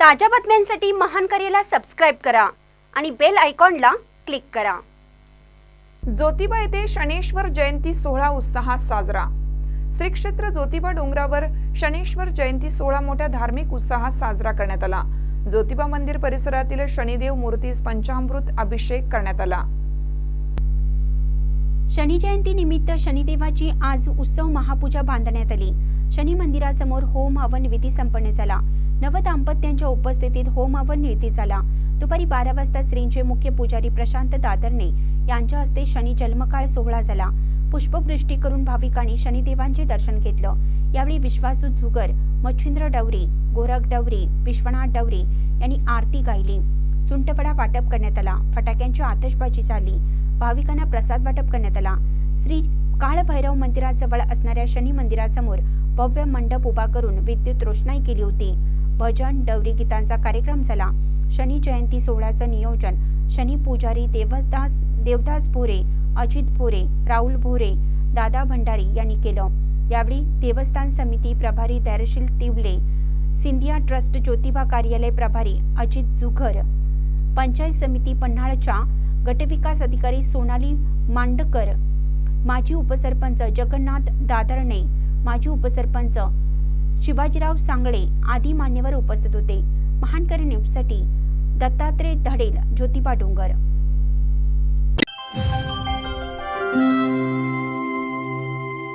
ताज्या बातम्यांसाठी महान करेला सबस्क्राईब करा आणि बेल आयकॉनला क्लिक करा. ज्योतिबा येथे शनेश्वर जयंती सोहळा उत्साहात साजरा. श्री क्षेत्र ज्योतिबा डोंगरावर शनेश्वर जयंती सोहळा मोठ्या धार्मिक उत्साहात साजरा करण्यात आला. ज्योतिबा मंदिर परिसरातील शनिदेव मूर्तीस पंचामृत अभिषेक करण्यात आला. शनी शनिदेवाची आज उत्सव महापूजा बांधण्यात आली. शनी मंदिरासमोर होम हवन विधी संपन्न झाला. नव दाम्पत्यांच्या उपस्थितीत होम हवन विधी झाला. दुपारी बारा वाजता श्रींचे मुख्य पुजारी प्रशांत दादरने यांच्या हस्ते शनी जन्मकाळ सोहळा झाला. पुष्पवृष्टी करून भाविकांनी शनिदेवांचे दर्शन घेतलं. यावेळी विश्वासू झुगर मच्छिंद्र डवरे गोरख डवरे विश्वनाथ डवरी यांनी आरती गायली. सुंटपडा वाटप करण्यात आला. फटाक्यांची आतषबाजी झाली. भाविकांना प्रसाद वाटप करण्यात आला. श्री काळभैरव मंदिराजवळ असणाऱ्या शनी मंदिरासमोर भव्य मंडप उभा करून विद्युत रोषणाई केली होती. भजन डवरी गीतांचा कार्यक्रम झाला. शनी जयंती सोहळ्याचं नियोजन शनी पुजारी देवदास देवदास भोरे अजित भोरे राहुल भोरे दादा भंडारी यांनी केलं. यावेळी देवस्थान समिती प्रभारी धैर्यशील तिवले सिंधिया ट्रस्ट ज्योतिबा कार्यालय प्रभारी अजित जुघर पंचायत समिती पन्हाळच्या गटविकास अधिकारी सोनाली मांडकर माजी उपसरपंच जगन्नाथ दादरणे माजी उपसरपंच शिवाजीराव सांगळे आदी मान्यवर उपस्थित होते. महानकर न्यूजसाठी दत्तात्रय धडेल ज्योतिबा डोंगर.